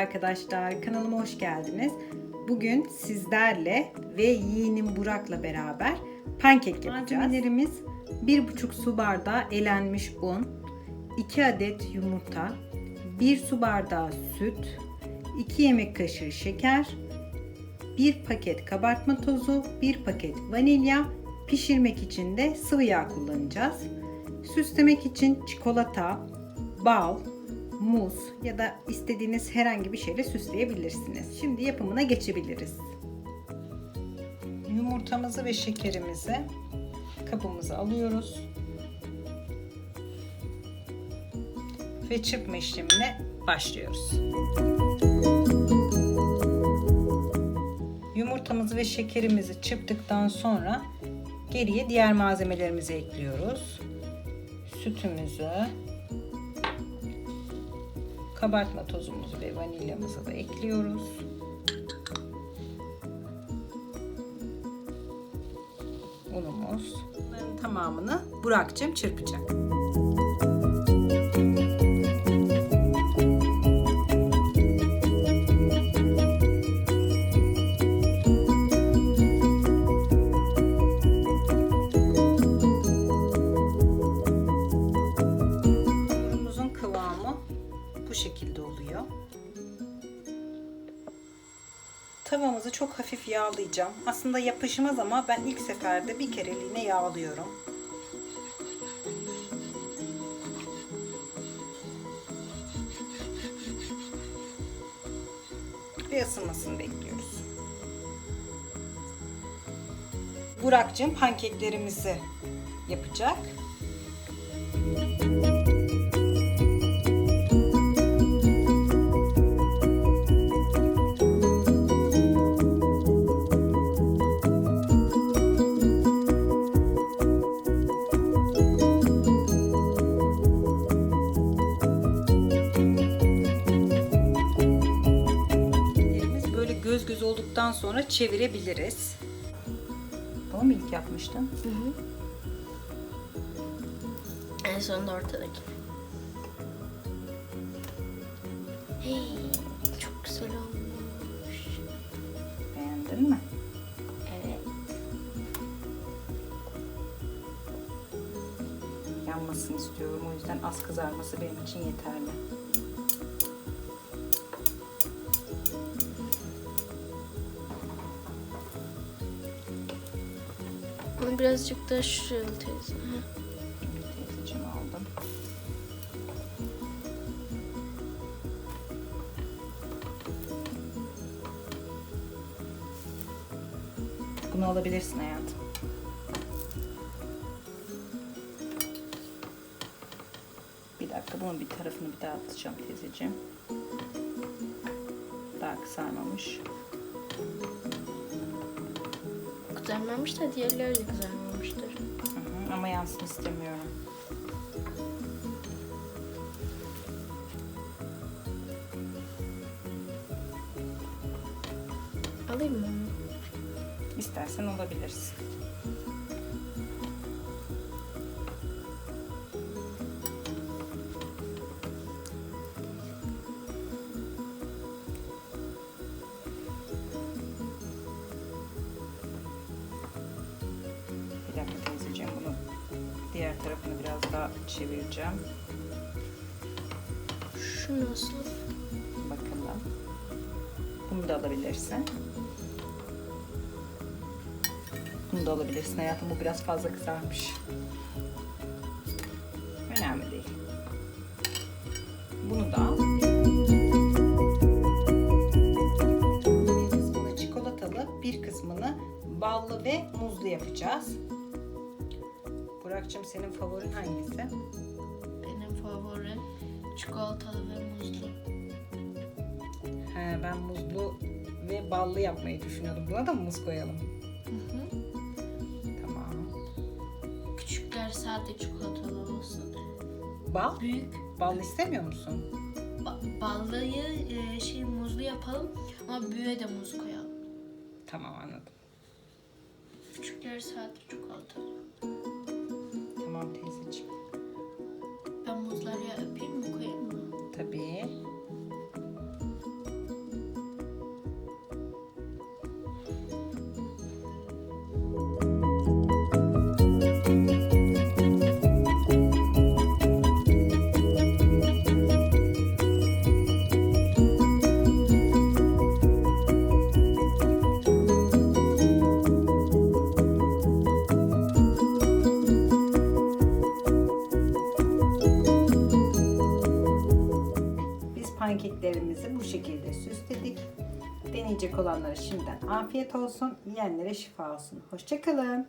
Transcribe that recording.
arkadaşlar, kanalıma hoş geldiniz. Bugün sizlerle ve yeğenim Burak'la beraber pankek yapacağız. Malzemelerimiz 1,5 su bardağı elenmiş un, 2 adet yumurta, 1 su bardağı süt, 2 yemek kaşığı şeker, 1 paket kabartma tozu, 1 paket vanilya, pişirmek için de sıvı yağ kullanacağız. Süslemek için çikolata, bal, muz ya da istediğiniz herhangi bir şeyle süsleyebilirsiniz. Şimdi yapımına geçebiliriz. Yumurtamızı ve şekerimizi kabımıza alıyoruz. Ve çırpma işlemine başlıyoruz. Yumurtamızı ve şekerimizi çırptıktan sonra geriye diğer malzemelerimizi ekliyoruz. Sütümüzü, kabartma tozumuzu ve vanilyamızı da ekliyoruz. Unumuz. Bunların tamamını Burak'cığım çırpacak. Tavamızı çok hafif yağlayacağım. Aslında yapışmaz ama ben ilk seferde bir kereliğine yağlıyorum. Ve ısınmasını bekliyoruz. Burak'cığım pankeklerimizi yapacak. Pankeklerimiz olduktan sonra çevirebiliriz. Bunu mu ilk yapmıştın? En sonunda ortadaki. Hey, çok güzel olmuş. Beğendin mi? Evet. Yanmasını istiyorum. O yüzden az kızarması benim için yeterli. Bunu birazcık daha şuraya teyze. Teyzeciğim aldım. Bunu alabilirsin hayatım. Bir dakika bunun bir tarafını bir daha atacağım teyzeciğim. Daha kızarmamış. Kızarmamış da diğerleri de. Hı hı, ama yansın istemiyorum. Alayım mı onu? İstersen olabilirsin. Bir dakika teyzeciğim bunu diğer tarafını biraz daha çevireceğim. Şu nasıl? Bakalım. Bunu da alabilirsin. Bunu da alabilirsin hayatım. Bu biraz fazla kızarmış. Önemli değil. Bunu da al. Bir kısmını ballı ve muzlu yapacağız. Burak'cığım senin favorin hangisi? Benim favorim çikolatalı ve muzlu. He, ben muzlu ve ballı yapmayı düşünüyordum. Buna da mı muz koyalım? Hı hı. Tamam. Küçükler sade çikolatalı olsun. Bal? Büyük Ballı istemiyor musun? ba- ballıyı e, şey muzlu yapalım ama büyüğe de muz koyalım. Tamam anladım. Küçükler sade çikolatalı. Tamam teyzeciğim. Ben muzları Pankeklerimizi bu şekilde süsledik. Deneyecek olanlara şimdiden afiyet olsun. Yiyenlere şifa olsun. Hoşçakalın.